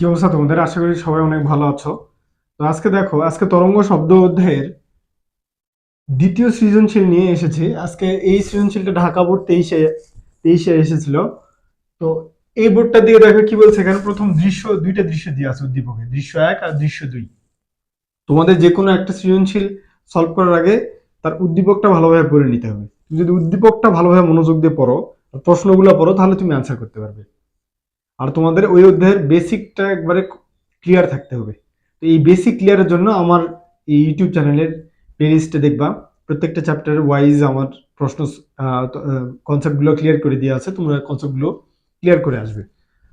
কি অবস্থা তোমাদের? আশা করি সবাই অনেক ভালো আছো। তো আজকে দেখো, আজকে তরঙ্গ শব্দ অধ্যায়ের দ্বিতীয় সৃজনশীল নিয়ে এসেছি। আজকে এই সৃজনশীলটা ঢাকা বোর্ড তেইশে তেইশে এসেছিল। তো এই বোর্ডটা দিয়ে দেখো কি বলছে এখানে। প্রথম দৃশ্য, দুইটা দৃশ্য দিয়ে আছে উদ্দীপকে। দৃশ্য এক আর দৃশ্য দুই। তোমাদের যে কোনো একটা সৃজনশীল সলভ করার আগে তার উদ্দীপকটা ভালোভাবে পড়ে নিতে হবে। তুমি যদি উদ্দীপকটা ভালোভাবে মনোযোগ দিয়ে পড়ো, প্রশ্নগুলো পড়ো, তাহলে তুমি অ্যান্সার করতে পারবে। আর তোমাদের ওই অধ্যায়ের বেসিকটা একবারে ক্লিয়ার থাকতে হবে। তো এই বেসিক ক্লিয়ারের জন্য আমার এই ইউটিউব চ্যানেলের প্লেলিস্টে দেখবা। প্রত্যেকটা চ্যাপ্টার ওয়াইজ আমার প্রশ্ন কনসেপ্টগুলো ক্লিয়ার করে দিয়ে আছে। তোমরা কনসেপ্টগুলো ক্লিয়ার করে আসবে।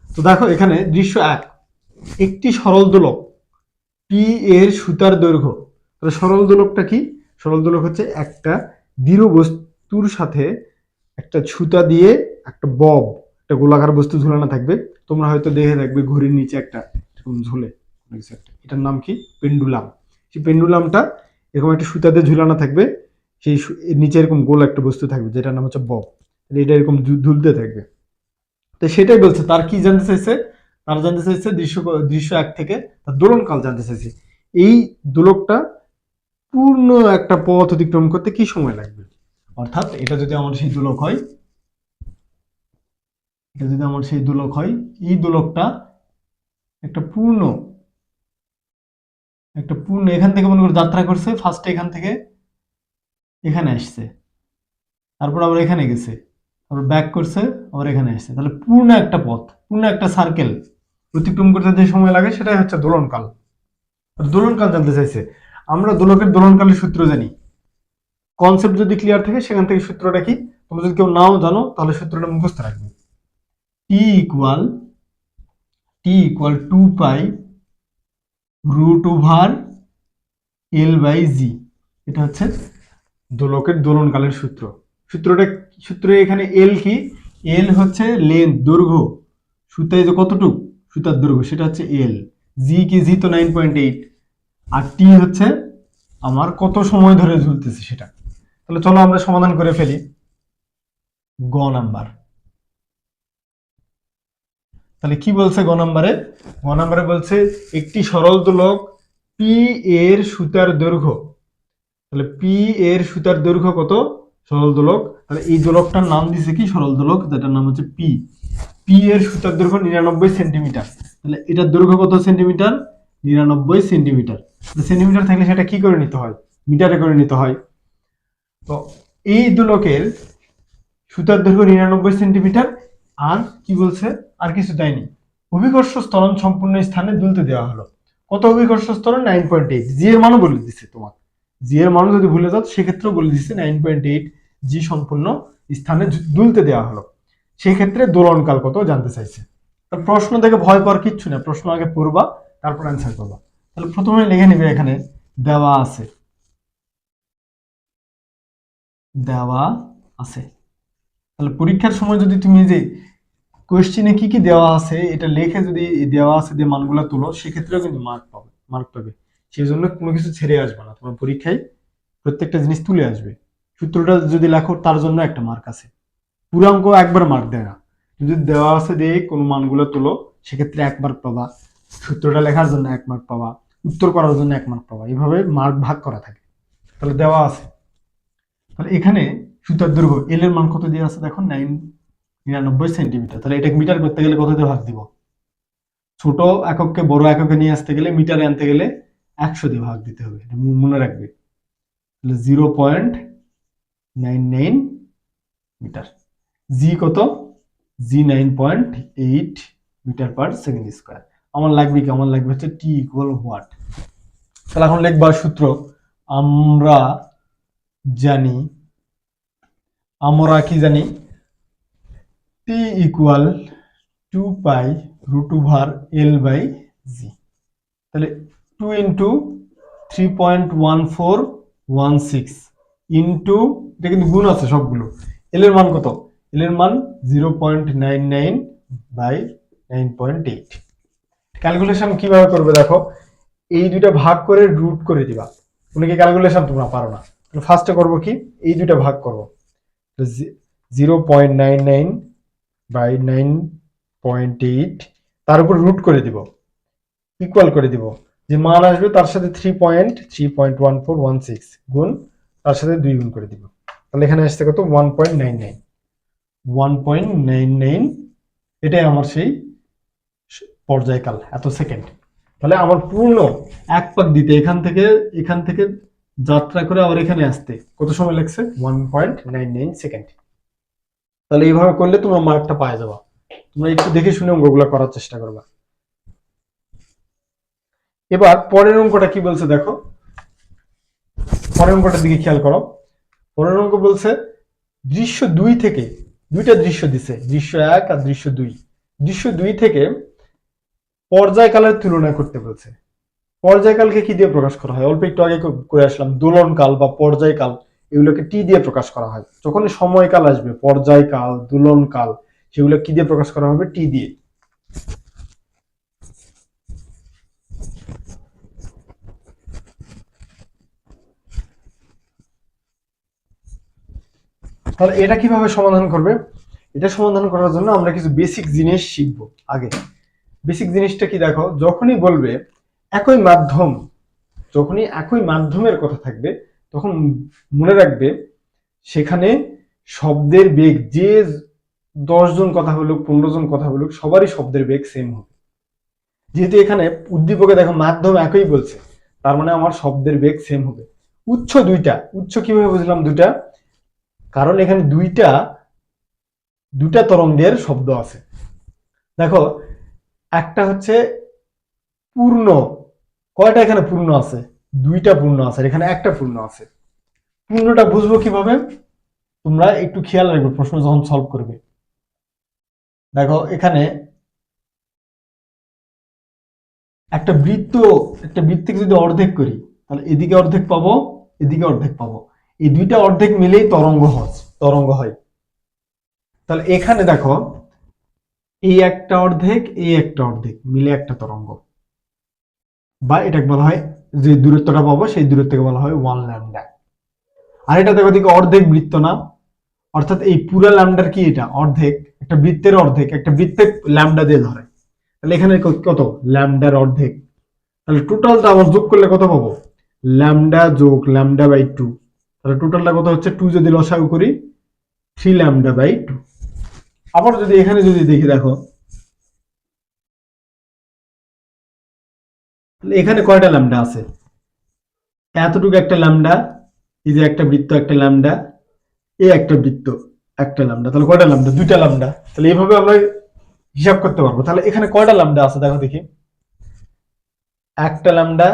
তো দেখো, এখানে দৃশ্য এক। একটি সরল দোলক পি এর সুতার দৈর্ঘ্য। তাহলে সরল দোলকটা কি? সরল দোলক হচ্ছে একটা দৃঢ় বস্তুর সাথে একটা সুতা দিয়ে একটা বব একটা গোলাকার বস্তু ঝুলানো থাকবে। তোমরা হয়তো দেখে থাকবে ঘড়ির নিচে একটা এরকম ঝুলে। এটার নাম কি? পেন্ডুলাম। সেই পেন্ডুলামটা এরকম একটা সুতাতে ঝুলানো থাকবে। সেই নিচে এরকম গোল একটা বস্তু থাকবে, যেটার নাম হচ্ছে বব এটা এরকম ঝুলতে থাকবে। তো সেটাই বলছে, তার কি জানতে চাইছে? তার জানতে চাইছে দৃশ্য দৃশ্য এক থেকে তার দোলনকাল জানতে চাইছে। এই দোলকটা পূর্ণ একটা পথ অতিক্রম করতে কি সময় লাগবে? অর্থাৎ এটা যদি আমার সেই দোলক হয় এটা যদি আমার সেই দোলক হয়, এই দোলকটা একটা পূর্ণ একটা পূর্ণ, এখান থেকে মনে করো যাত্রা করছে ফার্স্টে এখান থেকে এখানে আসছে। তারপর আবার এখানে গেছে তারপর ব্যাক করছে, আবার এখানে আসছে। তাহলে পূর্ণ একটা পথ, পূর্ণ একটা সার্কেল অতিক্রম করতে যে সময় লাগে, সেটাই হচ্ছে দোলনকাল। দোলনকাল জানতে চাইছে, আমরা দোলকের দোলনকালের সূত্র জানি। কনসেপ্ট যদি ক্লিয়ার থাকে, সেখান থেকে সূত্রটা কি? তোমরা যদি কেউ নাও জানো, তাহলে সূত্রটা মুখস্থ রাখবে। T equal T equal to pi root over L by G এটা হচ্ছে দোলকের দোলনকালের সূত্র। সূত্রটা সূত্রে এখানে এল কি? এল হচ্ছে লেন্থ দৈর্ঘ্য। সুতায় যে কতটুক? সুতার দৈর্ঘ্য, সেটা হচ্ছে এল জি কি? জি তো নাইন পয়েন্ট এইট আর টি হচ্ছে আমার কত সময় ধরে ঝুলতেছে সেটা। তাহলে চলো আমরা সমাধান করে ফেলি। গ নাম্বার। তাহলে কি বলছে গ নাম্বারে? গ নাম্বারে বলছে, একটি সরল দোলক পি এর সুতার দৈর্ঘ্য। তাহলে পি এর সুতার দৈর্ঘ্য কত? সরল দোলক। তাহলে এই দোলকটার নাম দিছে কি? সরল দোলক, যেটার নাম হচ্ছে পি পি এর সুতার দৈর্ঘ্য নিরানব্বই সেন্টিমিটার। তাহলে এটার দৈর্ঘ্য কত সেন্টিমিটার? নিরানব্বই সেন্টিমিটার। সেন্টিমিটার থাকলে সেটা কি করে নিতে হয়? মিটারে করে নিতে হয়। তো এই দোলকের সুতার দৈর্ঘ্য নিরানব্বই সেন্টিমিটার। আর কি বলছে? আর কিছু দেয়নি। অভিকর্ষ স্তরণ সম্পূর্ণ স্থানে দুলতে দেওয়া হলো। কত অভিকর্ষ স্তরণ নাইন পয়েন্ট এইট জি এর মানও বলে দিচ্ছে তোমার জি এর মানও যদি ভুলে যাও, সেক্ষেত্রেও বলে দিচ্ছে নাইন পয়েন্ট এইট জি সম্পূর্ণ স্থানে দুলতে দেওয়া হলো। সেক্ষেত্রে দোলনকাল কত জানতে চাইছে? তো প্রশ্ন থেকে ভয় পাওয়ার কিচ্ছু না প্রশ্ন আগে পড়বা, তারপর অ্যান্সার করবা। তাহলে প্রথমে লিখে নিবে এখানে, দেওয়া আছে। দেওয়া আছে। তাহলে পরীক্ষার সময় যদি তুমি যে কোয়েশ্চেনে কি কি দেওয়া আছে, এটা লিখে যদি দেওয়া আছে যে মানগুলো তুলো, সেক্ষেত্রেও কিন্তু মার্ক পাবে মার্ক পাবে। সেই জন্য কোনো কিছু ছেড়ে আসবে না, তোমার পরীক্ষায় প্রত্যেকটা জিনিস তুলে আসবে। সূত্রটা যদি লেখো, তার জন্য একটা মার্ক আছে। পুরাঙ্ক একবার মার্ক দেয় না। যদি দেওয়া আছে দিয়ে কোনো মানগুলো তুলো, সেক্ষেত্রে এক মার্ক পাবা। সূত্রটা লেখার জন্য এক মার্ক পাবা, উত্তর করার জন্য এক মার্ক পাবা। এভাবে মার্ক ভাগ করা থাকে। তাহলে দেওয়া আছে। তাহলে এখানে সুতার দৈর্ঘ্য এল এর মান কত দিয়ে আছে? দেখো নাইন নিরানব্বই সেন্টিমিটার। তাহলে এটাকে মিটার করতে গেলে কত দিয়ে ভাগ দিব? ছোট একককে বড় এককে নিয়ে আসতে গেলে মিটারে আনতে গেলে একশো দিয়ে ভাগ দিতে হবে। মনে- রাখবে। তাহলে zero point nine nine metre G কত? G nine point eight metre per second square আমার লাগবে কি? আমার লাগবে হচ্ছে টি ইকুয়াল হোয়াট তাহলে এখন লিখবা সূত্র, আমরা জানি, আমরা কি জানি? T equal to pi root over L by G তাহলে two into three point one four one six into এটা কিন্তু গুণ আছে সবগুলো। এল এর মান কত? এল এর মান zero point nine nine by nine point eight calculation কীভাবে করবে দেখো? এই দুইটা ভাগ করে রুট করে দিবা। অনেকে ক্যালকুলেশন তোমরা পারো না। ফার্স্টে করব কি? এই দুইটা ভাগ করব। Zero point nine nine by nine point eight তার উপর রুট করে দিব ইকুয়াল করে দিব। যে মান আসবে তার সাথে three point three point one four one six গুণ তার সাথে দুই গুণ করে দিব। তাহলে এখানে আসছে কত? One point nine nine one point nine nine এটাই আমার সেই পর্যায়কাল, এত সেকেন্ড তাহলে আমার পূর্ণ এক পাক দিতে, এখান থেকে এখান থেকে যাত্রা করে আবার এখানে আসতে কত সময় লাগছে? One point nine nine second তাহলে এইভাবে করলে তোমরা মার্কটা পাওয়া যাবা। তোমরা একটু দেখে শুনে অঙ্কগুলো করার চেষ্টা করবা। এবার পরের অঙ্কটা কি বলছে দেখো। পরের অঙ্কটার দিকে খেয়াল করো। পরের অঙ্ক বলছে, দৃশ্য দুই থেকে, দুইটা দৃশ্য দিছে, দৃশ্য এক আর দৃশ্য দুই। দৃশ্য দুই থেকে পর্যায়কালের তুলনা করতে বলছে। পর্যায়কালকে কি দিয়ে প্রকাশ করা হয়? অল্প একটু আগে করে আসলাম দোলনকাল বা পর্যায়কাল এগুলোকে টি দিয়ে প্রকাশ করা হয়। যখন সময়কাল আসবে, পর্যায়কাল, দোলনকাল, সেগুলো কি দিয়ে প্রকাশ করা হবে? টি দিয়ে। তাহলে এটা কীভাবে সমাধান করবে? এটা সমাধান করার জন্য আমরা কিছু বেসিক জিনিস শিখব আগে। বেসিক জিনিসটা কি দেখো? যখনই বলবে, একই মাধ্যম, যখনই একই মাধ্যমের কথা থাকবে তখন মনে রাখবে, সেখানে শব্দের বেগ যে দশ জন কথা বলুক পনেরো জন কথা বলুক, সবারই শব্দের বেগ সেম হবে। যেহেতু এখানে উদ্দীপকে দেখো মাধ্যম একই বলছে, তার মানে আমার শব্দের বেগ সেম হবে। উচ্চ দুইটা। উচ্চ কীভাবে বুঝলাম দুইটা? কারণ এখানে দুইটা দুটা তরঙ্গের শব্দ আছে। দেখো, একটা হচ্ছে পূর্ণ। কয়টা এখানে পূর্ণ আছে? দুইটা পূর্ণ আছে এখানে একটা পূর্ণ আছে। পূর্ণটা বুঝব কীভাবে? তোমরা একটু খেয়াল রাখবে, প্রশ্ন যখন সলভ করবে। দেখো, এখানে একটা বৃত্ত, একটা বৃত্তকে যদি অর্ধেক করি, তাহলে এদিকে অর্ধেক পাবো, এদিকে অর্ধেক পাবো। এই দুইটা অর্ধেক মিলেই তরঙ্গ হয় তরঙ্গ হয়। তাহলে এখানে দেখো এই একটা অর্ধেক এই একটা অর্ধেক, মিলে একটা তরঙ্গ। বা এটাকে বলা হয় যে দূরত্বটা পাবো, সেই দূরত্বকে বলা হয় ওয়ান ল্যামডা আর এটা দেখো দিকে অর্ধেক বৃত্ত না? অর্থাৎ এই পুরা ল্যামডার কি এটা? অর্ধেক, একটা বৃত্তের অর্ধেক, একটা বৃত্তের ল্যামডা দিয়ে ধরে। তাহলে এখানে কত? ল্যামডার অর্ধেক। তাহলে টোটালটা আমার যোগ করলে কত পাবো? ল্যামডা যোগ ল্যামডা বাই টু তাহলে টোটালটা কত হচ্ছে? টু যদি লসাগু করি থ্রি ল্যামডা বাই টু আবার যদি এখানে যদি দেখি দেখো এখানে কয়টা ল্যামডা আছে? এতটুকু একটা ল্যামডা, এই যে একটা বৃত্ত, একটা ল্যামডা, এ একটা বৃত্ত, একটা ল্যামডা, তাহলে কয়টা ল্যামডা? দুইটা ল্যামডা। তাহলে এইভাবে আমরা হিসাব করতে পারব। তাহলে এখানে কয়টা ল্যামডা আছে দেখো দেখি। একটা ল্যামডা,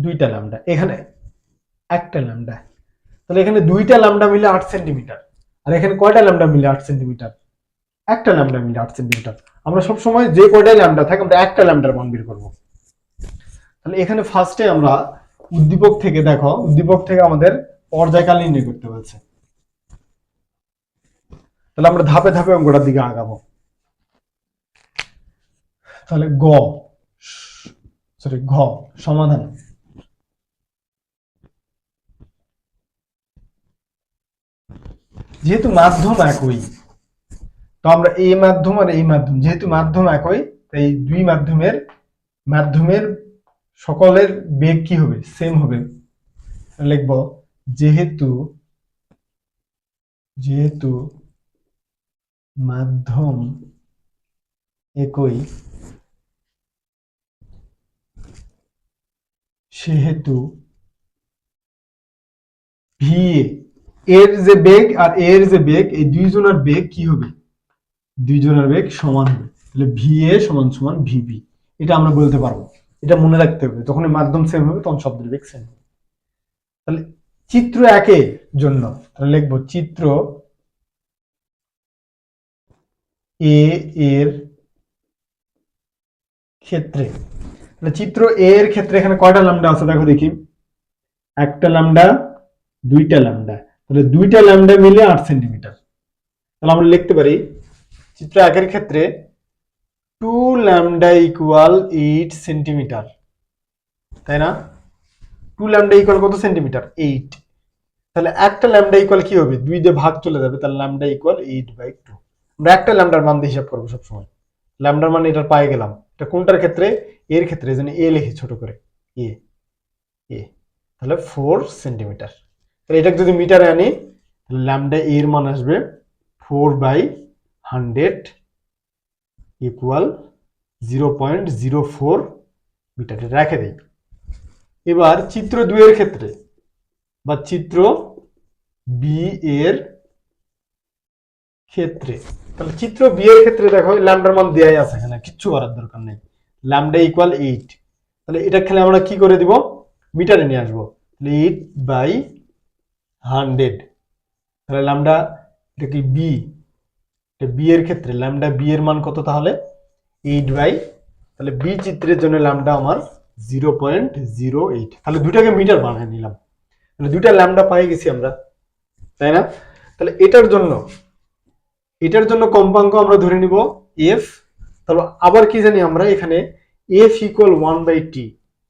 দুইটা ল্যামডা, এখানে একটা ল্যামডা। তাহলে এখানে দুইটা ল্যামডা মিলে আট সেন্টিমিটার। আর এখানে কয়টা ল্যামডা মিলে আট সেন্টিমিটার? একটা ল্যামডা মিলে আট সেন্টিমিটার। আমরা সবসময় যে কয়টাই ল্যামডা থাকে, আমরা একটা ল্যামডার মান বের করব। তাহলে এখানে ফার্স্টে আমরা উদ্দীপক থেকে দেখো, উদ্দীপক থেকে আমাদের পর্যায়কাল নির্ণয় করতে বলছে তাহলে আমরা ধাপে ধাপে অঙ্কটার দিকে আগাবো। তাহলে গ সরি ঘ, সমাধান। যেহেতু মাধ্যম একই, তো আমরা এই মাধ্যম আর এই মাধ্যম, যেহেতু মাধ্যম একই, তাই দুই মাধ্যমের মাধ্যমের সকলের বেগ কি হবে? সেম হবে। লিখব, যেহেতু যেহেতু মাধ্যম একই, সেহেতু ভি এর যে বেগ আর এর যে বেগ, এই দুইজনের বেগ কি হবে? দুইজনের বেগ সমান হবে। তাহলে ভি এ সমান সমান ভিবি এটা আমরা বলতে পারব। এটা মনে রাখতে হবে যখন মাধ্যম সেম হবে তখন শব্দের বেগ সেম তাহলে চিত্র একের জন্য, তাহলে লিখব চিত্র এ এর ক্ষেত্রে। তাহলে চিত্র এ এর ক্ষেত্রে এখানে কয়টা ল্যামডা আছে দেখো দেখি। একটা ল্যামডা দুইটা ল্যামডা তাহলে দুইটা ল্যামডা মিলে আট সেন্টিমিটার তাহলে আমরা লিখতে পারি, চিত্র একের ক্ষেত্রে two lambda equal eight centimetre, তাই না? টু ল্যামডা ইকুয়াল কত সেন্টিমিটার? এইট। তাহলে একটা ল্যামডা ইকুয়াল কি হবে? দুই দিয়ে ভাগ চলে যাবে, তাহলে lambda equal eight by two. আমরা একটা ল্যামডার মান দিয়ে হিসাব করব সবসময়। ল্যামডার মান এটার পায়ে গেলাম। এটা কোনটার ক্ষেত্রে? এর ক্ষেত্রে, যেন এ লিখি ছোট করে। এ এ। তাহলে ফোর সেন্টিমিটার। তাহলে এটাকে যদি মিটারে আনি ল্যামডা এর মান আসবে four by hundred equal zero point zero four metre রেখে দিই। এবার চিত্র দুইয়ের ক্ষেত্রে বা চিত্র বি এর ক্ষেত্রে, তাহলে চিত্র বি এর ক্ষেত্রে দেখো ল্যামডার মান দেয়াই আছে এখানে, কিচ্ছু করার দরকার নেই। ল্যামডা ইকুয়াল এইট তাহলে এটা খেলে আমরা কি করে দিব? মিটারে নিয়ে আসব। তাহলে এইট বাই হান্ড্রেড তাহলে ল্যামডা এটা কি বি বি এর ক্ষেত্রে ল্যামডা বি এর মান কত তাহলে? এইট বাই তাহলে বি চিত্রের জন্য ল্যামডা আমার জিরো পয়েন্ট জিরো এইট তাহলে দুটাকে মিটার বানিয়ে নিলাম। তাহলে দুটা ল্যামডা পাই গেছি আমরা, তাই না? তাহলে এটার জন্য এটার জন্য কম্পাঙ্ক আমরা ধরে নিব এফ তাহলে আবার কি জানি আমরা এখানে F equal one by T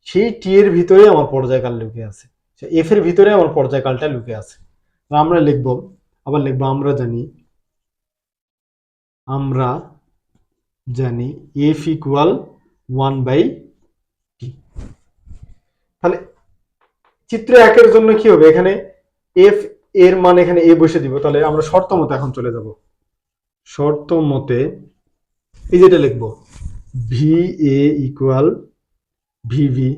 সেই টি এর ভিতরে আমার পর্যায়কাল লুকে আছে। এফ এর ভিতরে আমার পর্যায়কালটা লুকে আছে। আমরা লিখব, আবার লিখব, আমরা জানি আমরা জানি F equal one by T তাহলে চিত্র একের জন্য কি হবে? এখানে এফ এর মান এখানে এ বসে দিব। তাহলে আমরা শর্ত মতো এখন চলে যাব। শর্ত মতে এই যেটা লিখব ভি এ ইকুয়াল ভিভি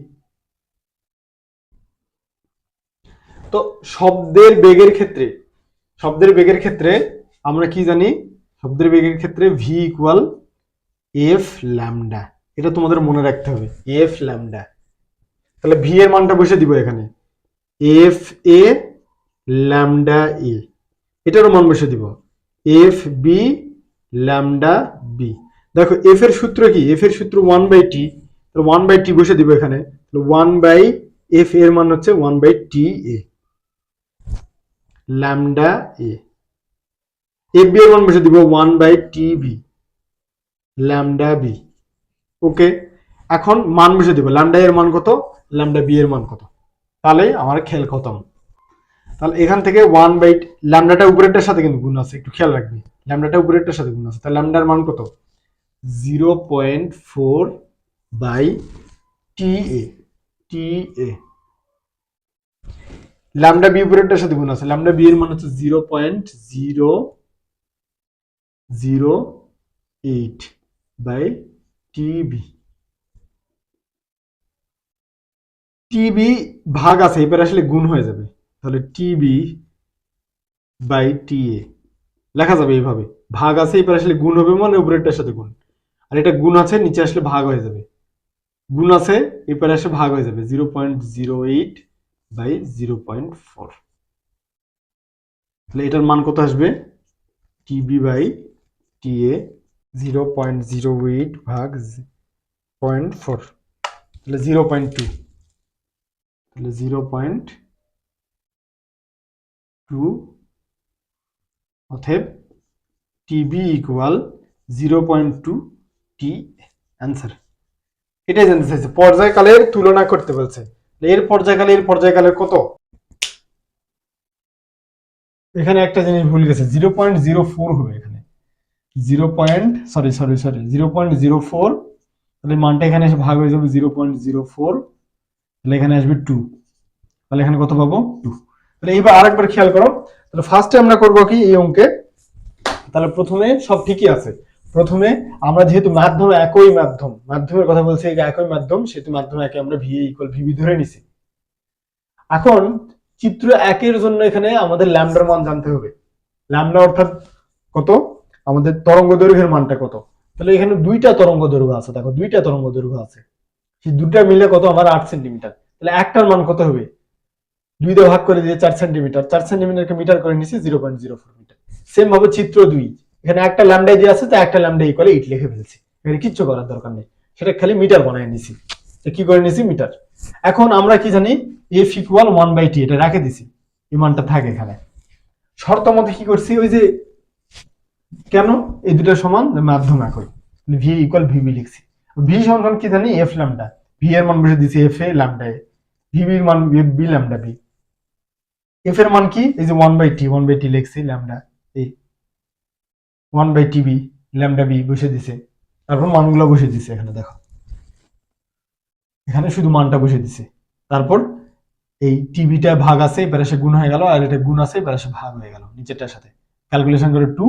তো শব্দের বেগের ক্ষেত্রে, শব্দের বেগের ক্ষেত্রে আমরা কি জানি? শব্দের বেগের ক্ষেত্রে ভি ইকুয়াল এফ ল্যামডা এটা তোমাদের মনে রাখতে হবে এফ ল্যামডা তাহলে ভি এর মানটা বসে দিব এখানে। এফ এ ল্যামডা এ এটারও মান বসে দিব। এফ বি ল্যামডা বি দেখো এফ এর সূত্র কি? এফ এর সূত্র one by T one by T বসে দিব এখানে। ওয়ান বাই এফ এর মান হচ্ছে one by T A lambda A F B এর মান বসে দিব one by T B lambda B okay এখন মান বসে দিব ল্যামডা এর মান কত? ল্যামডা বি এর মান কত? তাহলে আমার খেল খতম। তাহলে এখান থেকে ওয়ান বাই ল্যামডাটা উপরেরটার সাথে কিন্তু গুণ আছে, একটু খেয়াল রাখবি। ল্যামডাটা উপরেরটার সাথে গুণ আছে, তাহলে ল্যামডার মান কত? Zero point four by T A T A lambda B উপরেরটার সাথে গুণ আছে ল্যামডা বি এর মান হচ্ছে zero point zero zero eight by TB TB ভাগ আছে, এবার আসলে গুণ হয়ে যাবে। তাহলে টিবি বাই টি এ লেখা যাবে এইভাবে। ভাগ আছে, এবার আসলে গুণ হবে মানে উপরেরটার সাথে গুণ। আর এটা গুণ আছে, নিচে আসলে ভাগ হয়ে যাবে। গুণ আছে, এবার আসলে ভাগ হয়ে যাবে zero point zero eight by zero point four তাহলে এটার মান কত আসবে? TB by T A zero point zero eight ভাগ পয়েন্ট ফোর। তাহলে জিরো পয়েন্ট টু। তাহলে জিরো পয়েন্ট টু অতএব TB equal zero point two T answer. এটাই জানতে চাইছে, পর্যায়কালের তুলনা করতে বলছে। এর পর্যায়কালে, এর পর্যায়কালের কত? এখানে একটা জিনিস ভুল গেছে, জিরো পয়েন্ট জিরো ফোর হবে এখানে। Zero point sorry sorry sorry zero point zero four, তাহলে মানটা এখানে এসে ভাগ হয়ে যাবে জিরো পয়েন্ট জিরো ফোর, তাহলে এখানে আসবে টু, তাহলে এখানে কত পাবো? টু, তাহলে এইবার আরেকবার খেয়াল করো, তাহলে ফার্স্টে আমরা করব কি এই অঙ্কে? তাহলে প্রথমে সব ঠিকই আছে, প্রথমে আমরা যেহেতু মাধ্যম একই মাধ্যম, মাধ্যমের কথা বলছি একই মাধ্যম, সেহেতু মাধ্যম একে আমরা ভি ইকুয়াল ভিবি ধরে নিছি। এখন চিত্র একের জন্য এখানে আমাদের ল্যামডার মান জানতে হবে। ল্যামডা অর্থাৎ কত? আমাদের তরঙ্গ দৈর্ঘ্যের মানটা কত? তাহলে এখানে দুইটা তরঙ্গ দৈর্ঘ্য আছে, দেখো, দুইটা তরঙ্গ দৈর্ঘ্য আছে। সেই দুটা মিলে কত? আমার আট সেন্টিমিটার। তাহলে একটার মান কত হবে? দুই দিয়ে ভাগ করে দিয়ে চার সেন্টিমিটার। চার সেন্টিমিটারকে মিটার করে নিছি zero point zero four metre. Same ভাবে চিত্র দুই। এখানে একটা ল্যামডা দিয়ে আছে, তো একটা ল্যামডা ইকুয়াল ইট লিখে ফেলছি। এখানে কিচ্ছু করার দরকার নেই। সেটা খালি মিটার বানিয়ে নিছি। কি করে নিছি? মিটার। এখন আমরা কি জানি? F equal one by T এটা রেখে দিছি। এই মানটা থাকে এখানে। শর্ত মতে কি করছি? ওই যে কেন? এই দুটো সমান মাধ্যম একই ভি ইকুয়াল ভিবি লিখছি। ভি সমান কি জানি? এফ ল্যামডা ভি এর মান বসে দিছি এফ এ ল্যামডা এ। ভিবির মান বি ল্যামডা বি এফ এর মান কি? এই যে one by T one by T লিখছি ল্যামডা এই one by TB lambda B বসে দিছে তারপর মানগুলো বসে দিছে এখানে, দেখো। এখানে শুধু মানটা বসে দিছে তারপর এই টিভিটা ভাগ আছে, এবার সে গুণ হয়ে গেল, আর এটা গুণ আছে, এবার সে ভাগ হয়ে গেল, নিচেরটার সাথে। ক্যালকুলেশন করে টু